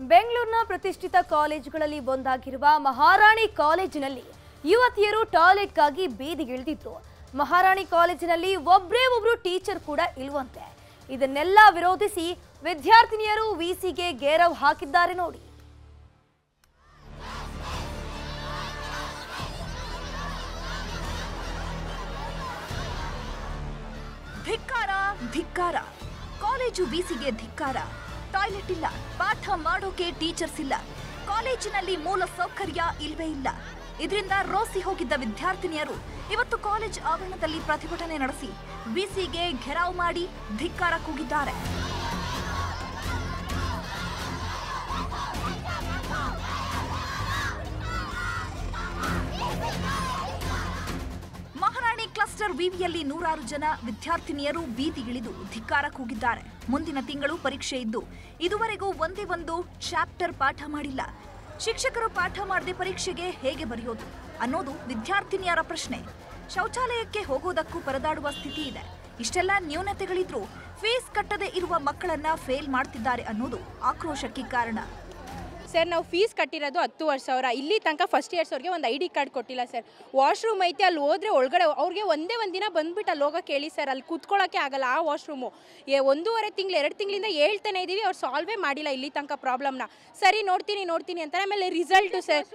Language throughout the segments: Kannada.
ಬೆಂಗಳೂರಿನ ಪ್ರತಿಷ್ಠಿತ ಕಾಲೇಜುಗಳಲ್ಲಿ ಒಂದಾಗಿರುವ ಮಹಾರಾಣಿ ಕಾಲೇಜಿನಲ್ಲಿ ಯುವತಿಯರು ಟಾಯ್ಲೆಟ್ಗಾಗಿ ಬೀದಿಗಿಳಿದಿದ್ರು ಮಹಾರಾಣಿ ಕಾಲೇಜಿನಲ್ಲಿ ಒಬ್ಬರೇ ಒಬ್ಬರು ಟೀಚರ್ ಕೂಡ ಇಲ್ವಂತೆ. ಇದನ್ನೆಲ್ಲ ವಿರೋಧಿಸಿ ವಿದ್ಯಾರ್ಥಿನಿಯರು ವಿಸಿಗೆ ಗೇರವ್ ಹಾಕಿದ್ದಾರೆ ನೋಡಿ. ಧಿಕ್ಕಾರ ಧಿಕ್ಕಾರ. ಕಾಲೇಜು ಬಿಸಿಗೆ ಧಿಕ್ಕಾರ. ಟಾಯ್ಲೆಟ್ ಇಲ್ಲ ಪಾಠ ಮಾಡೋಕೆ ಟೀಚರ್ಸ್ ಇಲ್ಲ. ಕಾಲೇಜಿನಲ್ಲಿ ಮೂಲ ಸೌಕರ್ಯ ಇಲ್ವೇ ಇಲ್ಲ. ಇದರಿಂದ ರೋಸಿ ಹೋಗಿದ್ದ ವಿದ್ಯಾರ್ಥಿನಿಯರು ಇವತ್ತು ಕಾಲೇಜ್ ಆವರಣದಲ್ಲಿ ಪ್ರತಿಭಟನೆ ನಡೆಸಿ ಬಿಸಿಗೆ ಘೆರಾವ್ ಮಾಡಿ ಧಿಕ್ಕಾರ ಕೂಗಿದ್ದಾರೆ. ಕ್ಲಸ್ಟರ್ ವಿವಿಯಲ್ಲಿ ನೂರಾರು ಜನ ವಿದ್ಯಾರ್ಥಿನಿಯರು ಬೀದಿಗಿಳಿದು ಧಿಕ್ಕಾರ ಕೂಗಿದ್ದಾರೆ ಮುಂದಿನ ತಿಂಗಳು ಪರೀಕ್ಷೆ ಇದ್ದು, ಇದುವರೆಗೂ ಒಂದೇ ಒಂದು ಚಾಪ್ಟರ್ ಪಾಠ ಮಾಡಿಲ್ಲ. ಶಿಕ್ಷಕರು ಪಾಠ ಮಾಡದೆ ಪರೀಕ್ಷೆಗೆ ಹೇಗೆ ಬರೆಯೋದು ಅನ್ನೋದು ವಿದ್ಯಾರ್ಥಿನಿಯರ ಪ್ರಶ್ನೆ. ಶೌಚಾಲಯಕ್ಕೆ ಹೋಗೋದಕ್ಕೂ ಪರದಾಡುವ ಸ್ಥಿತಿ ಇದೆ. ಇಷ್ಟೆಲ್ಲ ನ್ಯೂನತೆಗಳಿದ್ರೂ ಫೀಸ್ ಕಟ್ಟದೆ ಇರುವ ಮಕ್ಕಳನ್ನ ಫೇಲ್ ಮಾಡ್ತಿದ್ದಾರೆ ಅನ್ನೋದು ಆಕ್ರೋಶಕ್ಕೆ ಕಾರಣ. ಸರ್ ನಾವು ಫೀಸ್ ಕಟ್ಟಿರೋದು ಹತ್ತುವರೆ ಸಾವಿರ ಇಲ್ಲಿ ತನಕ ಫಸ್ಟ್ ಇಯರ್ಸ್ ಅವ್ರಿಗೆ ಒಂದು ಐ ಡಿ ಕಾರ್ಡ್ ಕೊಟ್ಟಿಲ್ಲ ಸರ್. ವಾಶ್ರೂಮ್ ಐತೆ ಅಲ್ಲಿ ಹೋದ್ರೆ ಒಳಗಡೆ ಅವ್ರಿಗೆ ಒಂದೇ ಒಂದು ದಿನ ಬಂದ್ಬಿಟ್ಟು ಅಲ್ಲಿ ಹೋಗೋಕೆ ಹೇಳಿ ಸರ್ ಅಲ್ಲಿ ಕೂತ್ಕೊಳ್ಳೋಕ್ಕೆ ಆಗಲ್ಲ ಆ ವಾಶ್ರೂಮು ಏ ಒಂದೂವರೆ ತಿಂಗಳು ಎರಡು ತಿಂಗಳಿಂದ ಹೇಳ್ತಾನೆ ಇದ್ದೀವಿ ಅವ್ರು ಸಾಲ್ವೇ ಮಾಡಿಲ್ಲ ಇಲ್ಲಿ ತನಕ ಪ್ರಾಬ್ಲಮ್ನ ಸರಿ ನೋಡ್ತೀನಿ ನೋಡ್ತೀನಿ ಅಂತಾರೆ ಆಮೇಲೆ ರಿಸಲ್ಟು ಸರ್.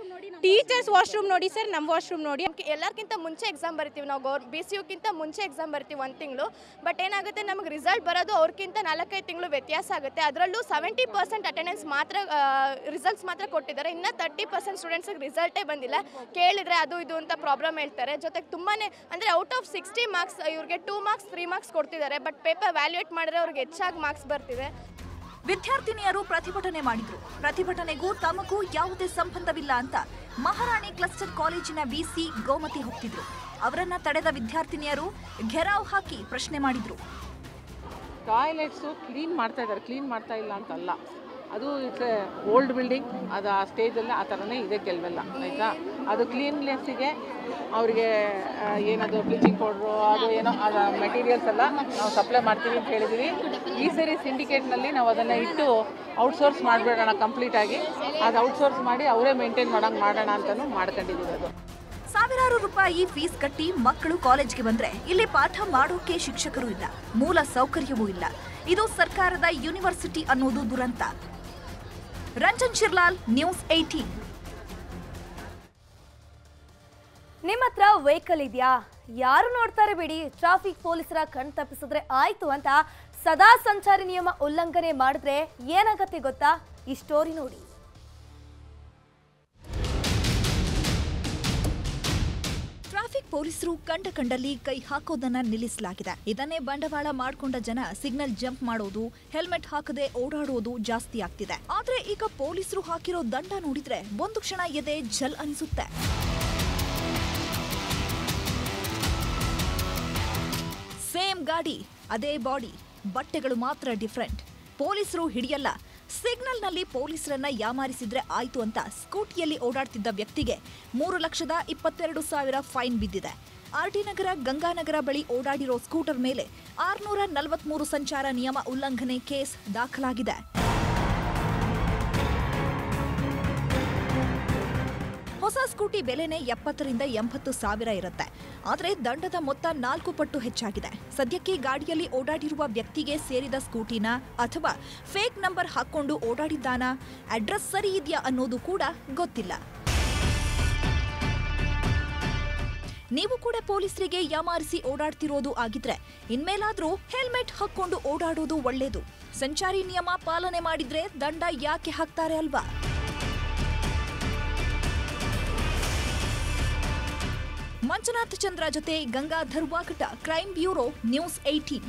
ಟೀಚರ್ಸ್ ವಾಶ್ರೂಮ್ ನೋಡಿ ಸರ್ ನಮ್ಮ ವಾಶ್ರೂಮ್ ನೋಡಿ. ಎಲ್ಲರಿಗಿಂತ ಮುಂಚೆ ಎಕ್ಸಾಮ್ ಬರ್ತೀವಿ ನಾವು ಗೌರ್ ಬಿ ಸಿ ಯುಕ್ಕಿಂತ ಮುಂಚೆ ಎಕ್ಸಾಮ್ ಬರ್ತೀವಿ ಒಂದು ತಿಂಗಳು. ಬಟ್ ಏನಾಗುತ್ತೆ ನಮಗೆ ರಿಸಲ್ಟ್ ಬರೋದು ಅವ್ರಿಗಿಂತ ನಾಲ್ಕೈದು ತಿಂಗಳು ವ್ಯತ್ಯಾಸ ಆಗುತ್ತೆ. ಅದರಲ್ಲೂ ಸೆವೆಂಟಿ ಪರ್ಸೆಂಟ್ ಅಟೆಂಡೆನ್ಸ್ ಮಾತ್ರ ರಿಸಲ್ಟ್ಸ್ ಮಾತ್ರ ಕೊಟ್ಟಿದ್ದಾರೆ. ಇನ್ನು ತರ್ಟಿ ಪರ್ಸೆಂಟ್ ಸ್ಟೂಡೆಂಟ್ಸಿಗೆ ರಿಸಲ್ಟೇ ಬಂದಿಲ್ಲ. ಕೇಳಿದ್ರೆ ಅದು ಇದು ಅಂತ ಪ್ರಾಬ್ಲಮ್ ಹೇಳ್ತಾರೆ. ಜೊತೆಗೆ ತುಂಬಾ ಅಂದರೆ ಔಟ್ ಆಫ್ ಸಿಕ್ಸ್ಟಿ ಮಾರ್ಕ್ಸ್ ಇವ್ರಿಗೆ ಟೂ ಮಾರ್ಕ್ಸ್ ತ್ರೀ ಮಾರ್ಕ್ಸ್ ಕೊಡ್ತಿದ್ದಾರೆ. ಬಟ್ ಪೇಪರ್ ವ್ಯಾಲ್ಯೂಯೇಟ್ ಮಾಡಿದ್ರೆ ಅವ್ರಿಗೆ ಹೆಚ್ಚಾಗಿ ಮಾರ್ಕ್ಸ್ ಬರ್ತಿದೆ. ವಿದ್ಯಾರ್ಥಿನಿಯರು ಪ್ರತಿಭಟನೆ ಮಾಡಿದ್ರು. ಪ್ರತಿಭಟನೆಗೂ ತಮಗೂ ಯಾವುದೇ ಸಂಬಂಧವಿಲ್ಲ ಅಂತ ಮಹಾರಾಣಿ ಕ್ಲಸ್ಟರ್ ಕಾಲೇಜಿನ ವಿಸಿ ಗೋಮತಿ ಹೋಗ್ತಿದ್ರು ಅವರನ್ನ ತಡೆದ ವಿದ್ಯಾರ್ಥಿನಿಯರು ಘೆರಾವ್ ಹಾಕಿ ಪ್ರಶ್ನೆ ಮಾಡಿದ್ರು. ಟಾಯ್ಲೆಟ್ಸು ಕ್ಲೀನ್ ಮಾಡ್ತಾ ಇದ್ದಾರೆ. ಕ್ಲೀನ್ ಮಾಡ್ತಾ ಇಲ್ಲ ಅಂತಲ್ಲ. ಅದು ಇಟ್ಸ್ ಓಲ್ಡ್ ಬಿಲ್ಡಿಂಗ್ ಅದು ಆ ಸ್ಟೇಜಲ್ಲಿ ಆ ಥರನೇ ಇದೆ ಕೆಲವೆಲ್ಲ, ಆಯಿತಾ? ಅದು ಕ್ಲೀನ್ಲೆಸ್ಸಿಗೆ ಅವರಿಗೆ ಏನದು ಬ್ಲೀಚಿಂಗ್ ಪೌಡ್ರು ಅದು ಏನೋ, ಅದು ಮೆಟೀರಿಯಲ್ಸ್ ಎಲ್ಲ ನಾವು ಸಪ್ಲೈ ಮಾಡ್ತೀವಿ ಅಂತ ಹೇಳಿದ್ದೀವಿ ಈ ಸರಿ ಸಿಂಡಿಕೇಟ್ನಲ್ಲಿ ನಾವು ಅದನ್ನು ಇಟ್ಟು ಔಟ್ಸೋರ್ಸ್ ಮಾಡಿಬಿಡೋಣ ಕಂಪ್ಲೀಟಾಗಿ ಅದು ಔಟ್ಸೋರ್ಸ್ ಮಾಡಿ ಅವರೇ ಮೇಂಟೈನ್ ಮಾಡೋಂಗೆ ಮಾಡೋಣ ಅಂತಲೂ ಮಾಡ್ಕೊಂಡಿದ್ದೀವಿ ಅದು. ಸಾವಿರಾರು ರೂಪಾಯಿ ಫೀಸ್ ಕಟ್ಟಿ ಮಕ್ಕಳು ಕಾಲೇಜ್ಗೆ ಬಂದ್ರೆ ಇಲ್ಲಿ ಪಾಠ ಮಾಡೋಕೆ ಶಿಕ್ಷಕರು ಇಲ್ಲ, ಮೂಲ ಸೌಕರ್ಯವೂ ಇಲ್ಲ. ಇದು ಸರ್ಕಾರದ ಯೂನಿವರ್ಸಿಟಿ ಅನ್ನೋದು ದುರಂತ. ರಂಜನ್ ಶಿರ್ಲಾಲ್, ನ್ಯೂಸ್ ಏಟೀನ್ ನಿಮ್ಮ ಹತ್ರ ವೆಹಿಕಲ್ ಇದೆಯಾ? ಯಾರು ನೋಡ್ತಾರೆ ಬಿಡಿ ಟ್ರಾಫಿಕ್ ಪೊಲೀಸರ ಕಣ್ ತಪ್ಪಿಸಿದ್ರೆ ಆಯ್ತು ಅಂತ ಸದಾ ಸಂಚಾರಿ ನಿಯಮ ಉಲ್ಲಂಘನೆ ಮಾಡಿದ್ರೆ ಏನಾಗತ್ತೆ ಗೊತ್ತಾ? ಈ ಸ್ಟೋರಿ ನೋಡಿ. ಪೊಲೀಸರು ಕಂಡ ಕಂಡಲ್ಲಿ ಕೈ ಹಾಕೋದನ್ನ ನಿಲ್ಲಿಸಲಾಗಿದೆ. ಇದನ್ನೇ ಬಂಡವಾಳ ಮಾಡಿಕೊಂಡ ಜನ ಸಿಗ್ನಲ್ ಜಂಪ್ ಮಾಡೋದು, ಹೆಲ್ಮೆಟ್ ಹಾಕದೆ ಓಡಾಡೋದು ಜಾಸ್ತಿ ಆಗ್ತಿದೆ. ಆದ್ರೆ ಈಗ ಪೊಲೀಸರು ಹಾಕಿರೋ ದಂಡ ನೋಡಿದ್ರೆ ಒಂದು ಕ್ಷಣ ಎದೆ ಜಲ್ ಅನಿಸುತ್ತೆ. ಸೇಮ್ ಗಾಡಿ, ಅದೇ ಬಾಡಿ, ಬಟ್ಟೆಗಳು ಮಾತ್ರ ಡಿಫ್ರೆಂಟ್. ಪೊಲೀಸರು ಹಿಡಿಯಲ್ಲ. ಸಿಗ್ನಲ್ನಲ್ಲಿ ಪೊಲೀಸರನ್ನ ಯಾಮಾರಿಸಿದ್ರೆ ಆಯ್ತು ಅಂತ ಸ್ಕೂಟಿಯಲ್ಲಿ ಓಡಾಡ್ತಿದ್ದ ವ್ಯಕ್ತಿಗೆ ಮೂರು ಲಕ್ಷದ ಇಪ್ಪತ್ತೆರಡು ಸಾವಿರ ಫೈನ್ ಬಿದ್ದಿದೆ. ಆರ್ಟಿ ನಗರ ಗಂಗಾನಗರ ಬಳಿ ಓಡಾಡಿರೋ ಸ್ಕೂಟರ್ ಮೇಲೆ ಆರ್ನೂರ ನಲವತ್ಮೂರು ಸಂಚಾರ ನಿಯಮ ಉಲ್ಲಂಘನೆ ಕೇಸ್ ದಾಖಲಾಗಿದೆ. ಸ್ಕೂಟಿ ಬೆಲೆನೇ ಎಪ್ಪತ್ತರಿಂದ ಎಂಬತ್ತು ಸಾವಿರ ಇರುತ್ತೆ. ಆದರೆ ದಂಡದ ಮೊತ್ತ ನಾಲ್ಕು ಪಟ್ಟು ಹೆಚ್ಚಾಗಿದೆ. ಸದ್ಯಕ್ಕೆ ಗಾಡಿಯಲ್ಲಿ ಓಡಾಡಿರುವ ವ್ಯಕ್ತಿಗೆ ಸೇರಿದ ಸ್ಕೂಟಿನ ಅಥವಾ ಫೇಕ್ ನಂಬರ್ ಹಾಕೊಂಡು ಓಡಾಡಿದ್ದಾನಾ? ಅಡ್ರೆಸ್ ಸರಿ ಇದೆಯಾ ಅನ್ನೋದು ಕೂಡ ಗೊತ್ತಿಲ್ಲ. ನೀವು ಕೂಡ ಪೊಲೀಸರಿಗೆ ಯಾಮಾರಿಸಿ ಓಡಾಡ್ತಿರೋದು ಆಗಿದ್ರೆ ಇನ್ಮೇಲಾದ್ರೂ ಹೆಲ್ಮೆಟ್ ಹಾಕೊಂಡು ಓಡಾಡೋದು ಒಳ್ಳೇದು. ಸಂಚಾರಿ ನಿಯಮ ಪಾಲನೆ ಮಾಡಿದ್ರೆ ದಂಡ ಯಾಕೆ ಹಾಕ್ತಾರೆ ಅಲ್ವಾ? ಮಂಜುನಾಥ್ ಚಂದ್ರ ಜೊತೆ ಗಂಗಾಧರ್ ವಾಕಟ ಕ್ರೈಮ್ ಬ್ಯೂರೋ ನ್ಯೂಸ್ ಏಟೀನ್